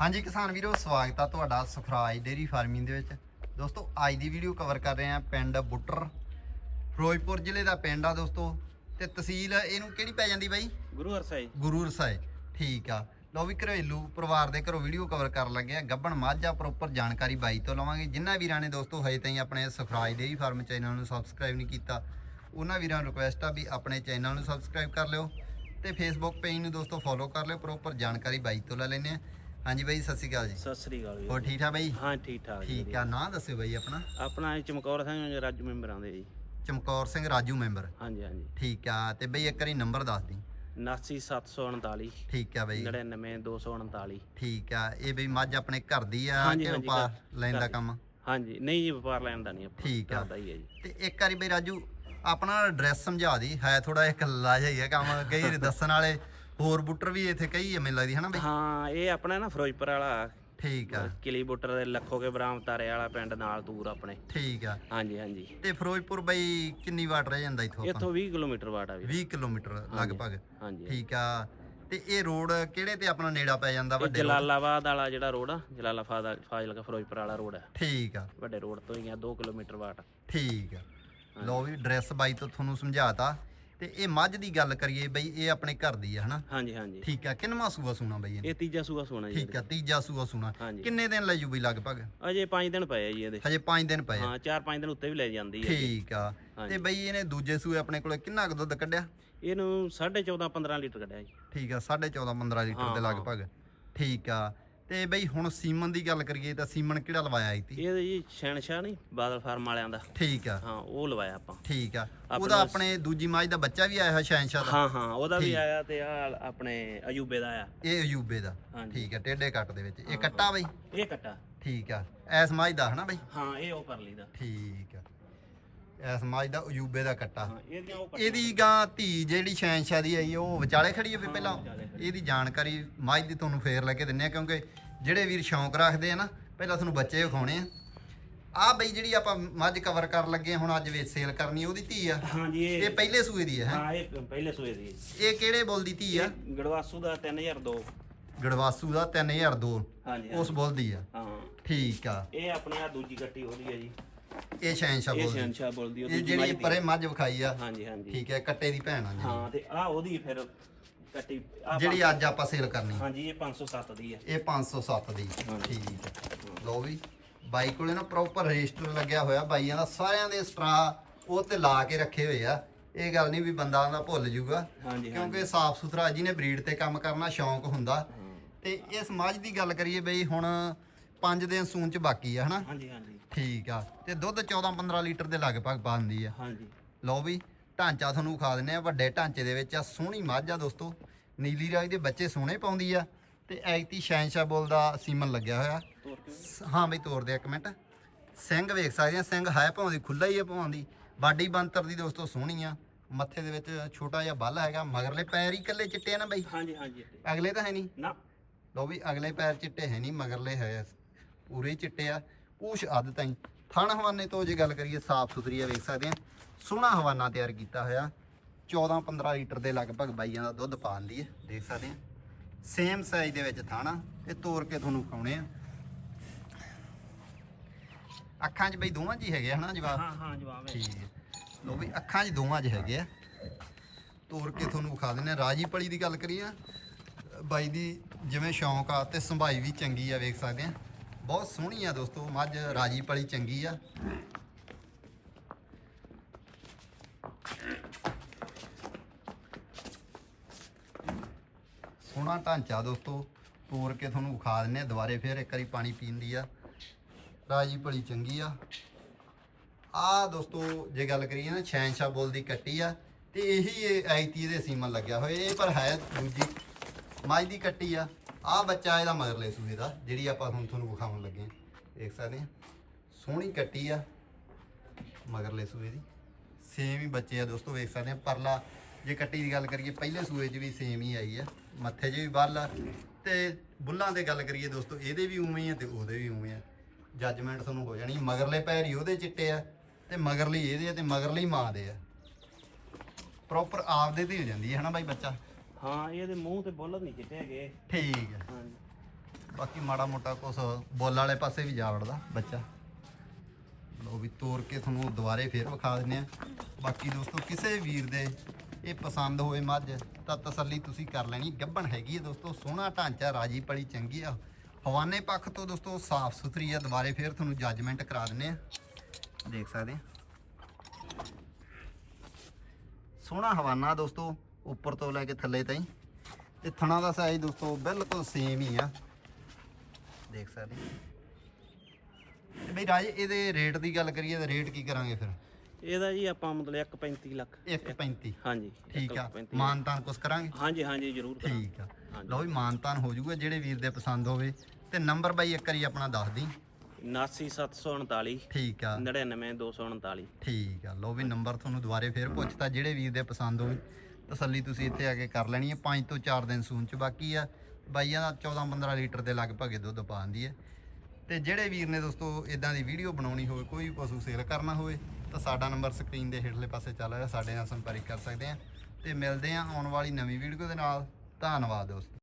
ਹਾਂਜੀ ਕਿਸਾਨ ਵੀਰੋ ਸਵਾਗਤ ਆ ਤੁਹਾਡਾ ਸੁਖਰਾਜ ਡੇਰੀ ਫਾਰਮਿੰਗ ਦੇ ਵਿੱਚ। ਦੋਸਤੋ ਅੱਜ ਦੀ ਵੀਡੀਓ ਕਵਰ ਕਰ ਰਹੇ ਆ ਪਿੰਡ ਬੁੱਟਰ ਫਿਰੋਜ਼ਪੁਰ ਜ਼ਿਲ੍ਹੇ ਦਾ ਪਿੰਡ ਆ ਦੋਸਤੋ। ਤੇ ਤਹਿਸੀਲ ਇਹਨੂੰ ਕਿਹੜੀ ਪੈ ਜਾਂਦੀ ਬਾਈ? ਗੁਰੂ ਹਰਸਾਈ। ਗੁਰੂ ਰਸਾਏ ਠੀਕ ਆ। ਲਓ ਵੀ ਘਰੇਲੂ ਪਰਿਵਾਰ ਦੇ ਘਰੋਂ ਵੀਡੀਓ ਕਵਰ ਕਰਨ ਲੱਗੇ ਆ। ਗੱਬਣ ਮਾਝਾ ਪ੍ਰੋਪਰ ਜਾਣਕਾਰੀ ਬਾਈ ਤੋਂ ਲਵਾਂਗੇ। ਜਿਨ੍ਹਾਂ ਵੀਰਾਂ ਨੇ ਦੋਸਤੋ ਹਜੇ ਤਾਈਂ ਆਪਣੇ ਸੁਖਰਾਜ ਡੇਰੀ ਫਾਰਮ ਚੈਨਲ ਨੂੰ ਸਬਸਕ੍ਰਾਈਬ ਨਹੀਂ ਕੀਤਾ ਉਹਨਾਂ ਵੀਰਾਂ ਨੂੰ ਰਿਕੁਐਸਟ ਆ ਵੀ ਆਪਣੇ ਚੈਨਲ ਨੂੰ ਸਬਸਕ੍ਰਾਈਬ ਕਰ ਲਿਓ। ਤੇ ਫੇਸਬੁੱਕ ਪੇਜ ਨੂੰ ਦੋਸਤੋ ਫੋਲੋ ਕਰ ਲਿਓ। ਪ੍ਰੋਪਰ ਜਾਣਕਾਰੀ ਬਾਈ ਤੋਂ ਲੈ ਲੈਨੇ ਆ। ਹਾਂਜੀ ਬਾਈ ਸਤਿ ਸ਼੍ਰੀ ਅਕਾਲ ਜੀ। ਸਤਿ ਸ੍ਰੀ ਅਕਾਲ ਹੋਰ ਜੀ ਠੀਕ ਠਾਕ ਬਾਈ? ਹਾਂ ਠੀਕ ਠਾਕ ਜੀ ਠੀਕ ਆ ਨਾਂ ਦੱਸਿਓ ਬਾਈ ਆਪਣਾ। ਆਪਣਾ ਇਹ ਚਮਕੌਰ ਸਿੰਘ ਰਾਜੂ ਮੈਂਬਰਾਂ ਦੇ ਜੀ। ਚਮਕੌਰ ਸਿੰਘ ਰਾਜੂ ਮੈਂਬਰ। ਹਾਂਜੀ ਹਾਂਜੀ। ਠੀਕ ਆ ਤੇ ਬਈ ਇੱਕ ਵਾਰੀ ਨੰਬਰ ਦੱਸ ਦੀ। 79749 ਠੀਕ ਆ ਬਈ। 99249 ਠੀਕ ਆ ਇਹ ਬਈ ਮੱਝ ਆਪਣੇ ਘਰ ਦੀ ਆ ਹਾਂਜੀ, ਕਿ ਹਾਂਜੀ, ਵਪਾਰ ਘਰ- ਲੈਣ ਦਾ। ਘਰ ਦੀ। ਕੰਮ? ਹਾਂਜੀ ਨਹੀਂ ਜੀ ਵਪਾਰ ਲੈਣ ਦਾ ਨਹੀਂ ਆਪਣਾ ਠੀਕ ਆ। ਘਰ ਦਾ ਹੀ ਹੈ ਜੀ। ਤੇ ਇੱਕ ਵਾਰੀ ਬਈ ਰਾਜੂ ਆਪਣਾ ਐਡਰੈਸ ਸਮਝਾ ਦੀ। ਹੈ ਥੋੜਾ ਇੱਕ ਲੱਲਾ ਜਿਹਾ ਹੀ ਹੈ ਕੰਮ ਕਈ ਵਾਰੀ ਦੱਸਣ ਵਾਲੇ ਹੋਰ ਬੁੱਟਰ ਵੀ ਇੱਥੇ ਕਈ ਆ ਮੈਨੂੰ ਲੱਗਦੀ ਹਨਾ ਬਈ? ਹਾਂ ਇਹ ਆਪਣਾ ਨਾ ਫਿਰੋਜ਼ਪੁਰ ਵਾਲਾ। ਠੀਕ ਆ। ਕਿਲੀ ਬੁੱਟਰ ਦੇ ਲੱਖੋ ਕੇ ਬਰਾਮ ਤਾਰੇ ਵਾਲਾ ਪਿੰਡ ਨਾਲ ਦੂਰ ਆਪਣੇ। ਠੀਕ ਆ। ਹਾਂਜੀ ਹਾਂਜੀ। ਤੇ ਫਿਰੋਜ਼ਪੁਰ ਬਈ ਕਿੰਨੀ ਵਾਟ ਰਹਿ ਜਾਂਦਾ ਇੱਥੋਂ ਇੱਥੋਂ 20 ਕਿਲੋਮੀਟਰ ਵਾਟ ਆ ਵੀ 20 ਕਿਲੋਮੀਟਰ ਲਗਭਗ। ਹਾਂਜੀ ਠੀਕ ਆ। ਤੇ ਇਹ ਰੋਡ ਕਿਹੜੇ ਤੇ ਆਪਣਾ ਨੇੜਾ ਪੈ ਜਾਂਦਾ ਵੱਡੇ? ਜਲਾਲਾਬਾਦ ਵਾਲਾ ਜਿਹੜਾ ਰੋਡ ਆ ਜਲਾਲਾਬਾਦ ਫਾਜ਼ਿਲਕਾ ਫਿਰੋਜ਼ਪੁਰ ਵਾਲਾ ਰੋਡ ਹੈ ਠੀਕ ਆ। ਵੱਡੇ ਰੋਡ ਤੋਂ ਹੀ ਆ 2 ਕਿਲੋਮੀਟਰ ਵਾਟ। ਠੀਕ ਆ। ਲਓ ਵੀ ਐਡਰੈਸ ਬਾਈ ਤੋਂ ਤੁਹਾਨੂੰ ਸਮਝਾਤਾ। ਤੇ ਇਹ ਮੱਝ ਦੀ ਗੱਲ ਕਰੀਏ ਬਈ ਇਹ ਆਪਣੇ ਘਰ ਦੀ ਆ ਹਨਾ? ਹਾਂਜੀ ਹਾਂਜੀ। ਠੀਕ ਆ ਕਿੰਨਵਾਂ ਸੂਆ ਸੂਣਾ ਬਈ ਇਹ ਇਹ ਤੀਜਾ ਸੂਆ ਸੋਣਾ ਜੀ ਠੀਕ ਆ ਤੀਜਾ ਸੂਆ ਸੂਣਾ। ਹਾਂਜੀ। ਕਿੰਨੇ ਦਿਨ ਲੈ ਜੂ ਬਈ ਲਗਭਗ? ਅਜੇ 5 ਦਿਨ ਪਏ ਆ ਜੀ ਇਹਦੇ। ਹਜੇ 5 ਦਿਨ ਪਏ ਆ। ਹਾਂ 4-5 ਦਿਨ ਉੱਤੇ ਵੀ ਲੈ ਜਾਂਦੀ ਹੈ ਠੀਕ ਆ। ਤੇ ਬਈ ਇਹਨੇ ਦੂਜੇ ਸੂਏ ਆਪਣੇ ਕੋਲੇ ਕਿੰਨਾ ਕੁ ਦੁੱਧ ਕੱਢਿਆ? ਇਹਨੂੰ 14.5 15 ਲੀਟਰ ਕੱਢਿਆ ਜੀ। ਠੀਕ ਆ 14.5 15 ਲੀਟਰ ਦੇ ਹਾਂ, ਲਗਭਗ। ਠੀਕ ਆ। ਤੇ ਬਈ ਹੁਣ ਸੀਮਨ ਦੀ ਗੱਲ ਕਰੀਏ ਤਾਂ ਸੀਮਨ ਕਿਹੜਾ ਲਵਾਇਆ ਸੀ ਇਹ ਜੀ ਸ਼ੈਨਸ਼ਾ ਨਹੀਂ ਬਾਦਲ ਫਾਰਮ ਵਾਲਿਆਂ ਦਾ। ਠੀਕ ਆ। ਹਾਂ ਉਹ ਲਵਾਇਆ ਆਪਾਂ। ਠੀਕ ਆ। ਉਹਦਾ ਆਪਣੇ ਦੂਜੀ ਮਾਝ ਦਾ ਬੱਚਾ ਵੀ ਆਇਆ ਹੈ ਸ਼ੈਨਸ਼ਾ ਦਾ? ਹਾਂ ਹਾਂ ਉਹਦਾ ਵੀ ਆਇਆ ਤੇ ਆ ਆਪਣੇ ਅਯੂਬੇ ਦਾ ਆਇਆ। ਇਹ ਅਯੂਬੇ ਦਾ। ਠੀਕ ਆ ਟੇਢੇ ਕੱਟ ਦੇ ਵਿੱਚ। ਇਹ ਕੱਟਾ ਬਈ? ਇਹ ਕੱਟਾ। ਠੀਕ ਆ। ਐਸ ਮਾਝ ਦਾ ਹਨਾ ਬਈ? ਹਾਂ ਇਹ ਉਹ ਪਰਲੀ ਦਾ ਠੀਕ ਆ। ਐਸ ਮਾਝ ਦਾ ਅਯੂਬੇ ਦਾ ਕੱਟਾ। ਹਾਂ ਇਹਦੀਆਂ ਉਹ ਕੱਟਾ। ਇਹਦੀ ਗਾਂ ਧੀ ਜਿਹੜੀ ਸ਼ੈਨਸ਼ਾ ਦੀ ਆਈ ਉਹ ਵਿਚਾਲੇ ਖੜੀ ਹੋਵੇ ਪਹਿਲਾਂ। ਵਿਚਾਲੇ ਇਹਦੀ ਜਾਣਕਾਰੀ ਮਾਝ ਦੀ ਤੁਹਾਨੂੰ ਫੇਰ ਲੈ ਕੇ ਦਿੰਨੇ ਆ ਕਿਉਂਕਿ ਜਿਹੜੇ ਵੀਰ ਸ਼ੌਂਕ ਰੱਖਦੇ ਆ ਨਾ ਪਹਿਲਾਂ ਤੁਹਾਨੂੰ ਬੱਚੇ ਵਿਖਾਉਣੇ ਆ। ਆ ਬਈ ਜਿਹੜੀ ਆਪਾਂ ਮੱਝ ਕਵਰ ਕਰਨ ਲੱਗੇ ਆ, ਹੁਣ ਅੱਜ ਵੇਚ ਸੇਲ ਕਰਨੀ ਉਹਦੀ ਧੀ ਆ। ਹਾਂਜੀ ਇਹ ਇਹ ਪਹਿਲੇ ਸੂਏ ਦੀ ਹੈ ਹੈਂ? ਹਾਂ ਇਹ ਪਹਿਲੇ ਸੂਏ ਦੀ ਇਹ ਕਿਹੜੇ ਬੁੱਲ ਦੀ ਧੀ ਆ? ਗੜਵਾਸੂ ਦਾ 3002 ਗੜਵਾਸੂ ਦਾ 3002 ਹਾਂਜੀ ਉਸ ਬੁੱਲ ਦੀ ਆ। ਹਾਂ। ਠੀਕ ਆ। ਇਹ ਆਪਣੀ ਆ ਦੂਜੀ ਕੱਟੀ ਉਹਦੀ ਹੈ ਜੀ। ਇਹ ਸ਼ੈਨਸ਼ਾ ਇਹ ਬੋਲਦੀ। ਉਹ ਇਹ ਦੂਜੀ ਜਿਹੜੀ ਪਰੇ ਮੱਝ ਵਿਖਾਈ ਆ। ਹਾਂਜੀ ਹਾਂਜੀ। ਠੀਕ ਹੈ ਕੱਟੇ ਦੀ ਭੈਣ ਆ ਜਿਹੜੀ। ਹਾਂ ਤੇ ਆ ਉਹਦੀ ਫਿਰ ਕੱਟੀ ਜਿਹੜੀ ਅੱਜ ਆਪਾਂ ਸੇਲ ਕਰਨੀ। ਹਾਂਜੀ ਇਹ 507 ਦੀ ਹੈ ਇਹ 507 ਦੀ। ਹਾਂਜੀ। ਠੀਕ ਹੈ। ਲਓ ਵੀ ਬਾਈ ਕੋਲੇ ਨਾ ਪ੍ਰੋਪਰ ਰਜਿਸਟਰ ਲੱਗਿਆ ਹੋਇਆ। ਬਾਈਆਂ ਦਾ ਸਾਰਿਆਂ ਦੇ ਸਟਰਾ ਉਹ ਤੇ ਲਾ ਕੇ ਰੱਖੇ ਹੋਏ ਆ। ਇਹ ਗੱਲ ਨਹੀਂ ਵੀ ਬੰਦਾ ਉਹਦਾ ਭੁੱਲ ਹਾਂਜੀ ਕਿਉਂਕਿ ਸਾਫ਼ ਸੁਥਰਾ ਜਿਹਨੇ ਬਰੀਡ ਤੇ ਕੰਮ ਕਰਨਾ ਸ਼ੌਂਕ ਹੁੰਦਾ। ਤੇ ਇਸ ਮੱਝ ਦੀ ਗੱਲ ਕਰੀਏ ਬਈ ਹੁਣ 5 ਦਿਨ ਸੂਨ ਚ ਬਾਕੀ ਆ ਹਨਾ? ਹਾਂਜੀ ਹਾਂਜੀ। ਠੀਕ ਆ ਤੇ ਦੁੱਧ 14 15 ਲੀਟਰ ਦੇ ਲਗਭਗ ਪਾਉਂਦੀ ਆ। ਹਾਂਜੀ। ਲਓ ਵੀ ਢਾਂਚਾ ਤੁਹਾਨੂੰ ਵਿਖਾ ਦਿੰਨੇ ਆ ਵੱਡੇ ਢਾਂਚੇ ਦੇ ਵਿੱਚ ਆ ਸੋਹਣੀ ਮੱਝ ਆ ਦੋਸਤੋ। ਨੀਲੀ ਰਾਜ ਦੇ ਬੱਚੇ ਸੋਹਣੇ ਪਾਉਂਦੀ ਆ ਤੇ ਐਗਤੀ ਸ਼ੈਨਸ਼ਾ ਬੋਲ ਦਾ ਸੀਮਨ ਲੱਗਿਆ ਹੋਇਆ। ਹਾਂ ਬਈ ਤੋਰ ਦੇ ਇੱਕ ਮਿੰਟ। ਸਿੰਘ ਵੇਖ ਸਕਦੇ ਆ ਸਿੰਘ ਹੈ ਭਾਉਂਦੀ ਖੁੱਲਾ ਹੀ ਆ ਭਾਉਂਦੀ। ਬਾਡੀ ਬੰਤਰ ਦੀ ਦੋਸਤੋ ਸੋਹਣੀ ਆ। ਮੱਥੇ ਦੇ ਵਿੱਚ ਛੋਟਾ ਜਿਹਾ ਬੱਲ ਹੈਗਾ ਮਗਰਲੇ ਪੈਰ ਹੀ ਇਕੱਲੇ ਚਿੱਟੇ ਆ ਨਾ ਬਈ? ਹਾਂਜੀ ਹਾਂਜੀ। ਅਗਲੇ ਤਾਂ ਹੈ ਨਹੀਂ? ਨਾ। ਲਓ ਵੀ ਅਗਲੇ ਪੈਰ ਚਿੱਟੇ ਹੈ ਨਹੀਂ ਮਗਰਲੇ ਹੈ ਪੂਰੇ ਚਿੱਟੇ ਆ। ਕੁਛ ਅੱਧ ਤਾਈਂ ਥਣ ਹਵਾਨੇ ਤੋਂ ਜੇ ਗੱਲ ਕਰੀਏ ਸਾਫ਼ ਸੁਥਰੀ ਆ ਵੇਖ ਸਕਦੇ ਆ। ਸੋਹਣਾ ਹਵਾਨਾ ਤਿਆਰ ਕੀਤਾ ਹੋਇਆ। 14 15 ਲੀਟਰ ਦੇ ਲਗਭਗ ਬਾਈਆਂ ਦਾ ਦੁੱਧ ਪਾਉਂਦੀ ਹੈ ਦੇਖ ਸਕਦੇ ਆ। ਸੇਮ ਸਾਈਜ਼ ਦੇ ਵਿੱਚ ਥਾਣਾ ਤੇ ਤੋੜ ਕੇ ਤੁਹਾਨੂੰ ਖਾਉਣੇ ਆ। ਅੱਖਾਂ 'ਚ ਬਈ ਦੋਵਾਂ 'ਚ ਹੀ ਹੈਗੇ ਹਨਾ ਜਵਾਬ? ਹਾਂ ਹਾਂ ਜਵਾਬ ਹੈ ਠੀਕ ਹੈ ਲੋ ਵੀ ਅੱਖਾਂ 'ਚ ਦੋਵਾਂ 'ਚ ਹੈਗੇ ਆ। ਤੋੜ ਕੇ ਤੁਹਾਨੂੰ ਵਿਖਾ ਦਿੰਨੇ ਰਾਜੀ ਪਲੀ ਦੀ ਗੱਲ ਕਰੀਏ ਬਾਈ ਦੀ ਜਿਵੇਂ ਸ਼ੌਂਕ ਆ ਤੇ ਸੰਭਾਈ ਵੀ ਚੰਗੀ ਆ ਵੇਖ ਸਕਦੇ ਆ। ਬਹੁਤ ਸੋਹਣੀ ਆ ਦੋਸਤੋ, ਮੱਝ ਰਾਜੀ ਪਲੀ ਚੰਗੀ ਆ। ਸੋਹਣਾ ਢਾਂਚਾ ਦੋਸਤੋ ਤੋੜ ਕੇ ਤੁਹਾਨੂੰ ਵਿਖਾ ਦਿੰਨੇ ਆ, ਦੁਬਾਰੇ ਫੇਰ ਇੱਕ ਵਾਰੀ ਪਾਣੀ ਪੀਣ ਦੀ ਆ। ਰਾਜੀ ਭਲੀ ਚੰਗੀ ਆ। ਆ ਦੋਸਤੋ, ਜੇ ਗੱਲ ਕਰੀਏ ਨਾ ਸ਼ੈਨਸ਼ਾ ਬੋਲ ਦੀ ਕੱਟੀ ਆ, ਤੇ ਇਹੀ ਇਹ ਆਈਤੀ ਦੇ ਸੀਮਨ ਲੱਗਿਆ ਹੋਇਆ, ਇਹ ਪਰ ਹੈ ਦੂਜੀ ਮਾਈ ਦੀ ਕੱਟੀ ਆ। ਆ ਬੱਚਾ ਇਹਦਾ ਮਗਰਲੇ ਸੂਏ ਦਾ, ਜਿਹੜੀ ਆਪਾਂ ਹੁਣ ਤੁਹਾਨੂੰ ਵਿਖਾਉਣ ਲੱਗੇ ਆ ਦੇਖ ਸਕਦੇ ਆ ਸੋਹਣੀ ਕੱਟੀ ਆ ਮਗਰਲੇ ਸੂਏ ਦੀ। ਸੇਮ ਹੀ ਬੱਚੇ ਆ ਦੋਸਤੋ, ਵੇਖ ਸਕਦੇ ਆ ਪਰਲਾ, ਜੇ ਕੱਟੀ ਦੀ ਗੱਲ ਕਰੀਏ, ਪਹਿਲੇ ਸੂਏ 'ਚ ਵੀ ਸੇਮ ਹੀ ਆਈ ਆ। ਮੱਥੇ 'ਚ ਵੀ ਬੱਲ ਆ। ਤੇ ਬੁੱਲਾਂ ਦੇ ਗੱਲ ਕਰੀਏ ਦੋਸਤੋ, ਇਹਦੇ ਵੀ ਉਵੇਂ ਆ ਤੇ ਉਹਦੇ ਵੀ ਉਵੇਂ ਆ। ਜੱਜਮੈਂਟ ਤੁਹਾਨੂੰ ਹੋ ਜਾਣੀ, ਮਗਰਲੇ ਪੈਰ ਹੀ ਉਹਦੇ ਚਿੱਟੇ ਆ ਤੇ ਮਗਰਲੀ ਇਹਦੇ ਆ ਤੇ ਮਗਰਲੀ ਮਾਂ ਦੇ ਆ। ਪ੍ਰੋਪਰ ਆਪਦੇ ਤੇ ਹੋ ਜਾਂਦੀ ਹੈ, ਹਨਾ ਬਾਈ ਬੱਚਾ? ਹਾਂ ਇਹਦੇ ਮੂੰਹ ਤੇ ਬੁੱਲ ਨਹੀਂ ਚਿੱਟੇ ਹੈਗੇ। ਠੀਕ ਹੈ। ਹਾਂਜੀ। ਬਾਕੀ ਮਾੜਾ ਮੋਟਾ ਕੁਛ ਬੋਲ ਵਾਲੇ ਪਾਸੇ ਵੀ ਜਾ ਵੜਦਾ ਬੱਚਾ। ਲੋ ਵੀ ਤੋੜ ਕੇ ਤੁਹਾਨੂੰ ਦੁਬਾਰੇ ਫੇਰ ਵਿਖਾ ਦਿੰਨੇ ਆ ਬਾਕੀ ਦੋਸਤੋ ਕਿਸੇ ਵੀਰ ਦੇ ਇਹ ਪਸੰਦ ਹੋਏ ਮੱਝ ਤਾਂ ਤਸੱਲੀ ਤੁਸੀਂ ਕਰ ਲੈਣੀ। ਗੱਬਣ ਹੈਗੀ ਹੈ ਦੋਸਤੋ ਸੋਹਣਾ ਢਾਂਚਾ ਰਾਜੀ ਪਲੀ ਚੰਗੀ ਆ। ਹਵਾਨੇ ਪੱਖ ਤੋਂ ਦੋਸਤੋ ਸਾਫ਼ ਸੁਥਰੀ ਆ। ਦੁਬਾਰੇ ਫੇਰ ਤੁਹਾਨੂੰ ਜੱਜਮੈਂਟ ਕਰਾ ਦਿੰਨੇ ਆ ਦੇਖ ਸਕਦੇ ਆ ਸੋਹਣਾ ਹਵਾਨਾ ਦੋਸਤੋ ਉੱਪਰ ਤੋਂ ਲੈ ਕੇ ਥੱਲੇ ਤਾਈਂ। ਤੇ ਥਣਾ ਦਾ ਸਾਈਜ਼ ਦੋਸਤੋ ਬਿਲਕੁਲ ਸੇਮ ਹੀ ਆ। ਦੇਖ ਸਕਦੇ ਤੇ ਬਈ ਰਾਜ ਇਹਦੇ ਰੇਟ ਦੀ ਗੱਲ ਕਰੀਏ ਤਾਂ ਰੇਟ ਕੀ ਕਰਾਂਗੇ ਫਿਰ? ਇਹਦਾ ਜੀ ਆਪਾਂ ਮਤਲਬ 1.35 ਲੱਖ। 1.35 ਹਾਂਜੀ ਠੀਕ ਆ। 1.35 ਮਾਨਤਾਨ ਕੁਛ ਕਰਾਂਗੇ? ਹਾਂਜੀ ਹਾਂਜੀ ਜ਼ਰੂਰ ਕਰਾਂਗੇ। ਠੀਕ ਆ। ਲਓ ਵੀ ਮਾਨਤਾਨ ਹੋ ਜਾਊਗਾ ਜਿਹੜੇ ਵੀਰ ਦੇ ਪਸੰਦ ਹੋਵੇ। ਤੇ ਨੰਬਰ ਬਾਈ ਇੱਕ ਵਾਰੀ ਆਪਣਾ ਦੱਸ ਦੀ 79739 ਠੀਕ ਆ। 99239 ਠੀਕ ਆ। ਲਓ ਵੀ ਨੰਬਰ ਤੁਹਾਨੂੰ ਦੁਬਾਰੇ ਫੇਰ ਪੁੱਛਤਾ ਜਿਹੜੇ ਵੀਰ ਦੇ ਪਸੰਦ ਹੋਵੇ। ਤਸੱਲੀ ਤੁਸੀਂ ਇੱਥੇ ਆ ਕੇ ਕਰ ਲੈਣੀ ਹੈ। 5 ਤੋਂ 4 ਦਿਨ ਸੂਨ ਚ ਬਾਕੀ ਆ। ਬਾਈਆਂ ਦਾ 14 15 ਲੀਟਰ ਦੇ ਲਗਭਗ ਇਹ ਦੁੱਧ ਪਾਉਂਦੀ ਹੈ। ਤੇ ਜਿਹੜੇ ਵੀਰ ਨੇ ਦੋਸਤੋ ਇਦਾਂ ਦੀ ਵੀਡੀਓ ਬਣਾਉਣੀ ਹੋਵੇ, ਕੋਈ ਵੀ ਪਸ਼ੂ ਸੇਲ ਕਰਨਾ ਹੋਵੇ, ਤਾਂ ਸਾਡਾ ਨੰਬਰ ਸਕਰੀਨ ਦੇ ਹੇਠਲੇ ਪਾਸੇ ਚੱਲ ਰਿਹਾ। ਸਾਡੇ ਨਾਲ ਸੰਪਰਕ ਕਰ ਸਕਦੇ ਆ ਤੇ ਮਿਲਦੇ ਆ ਆਉਣ ਵਾਲੀ ਨਵੀਂ ਵੀਡੀਓ ਦੇ ਨਾਲ। ਧੰਨਵਾਦ ਦੋਸਤੋ।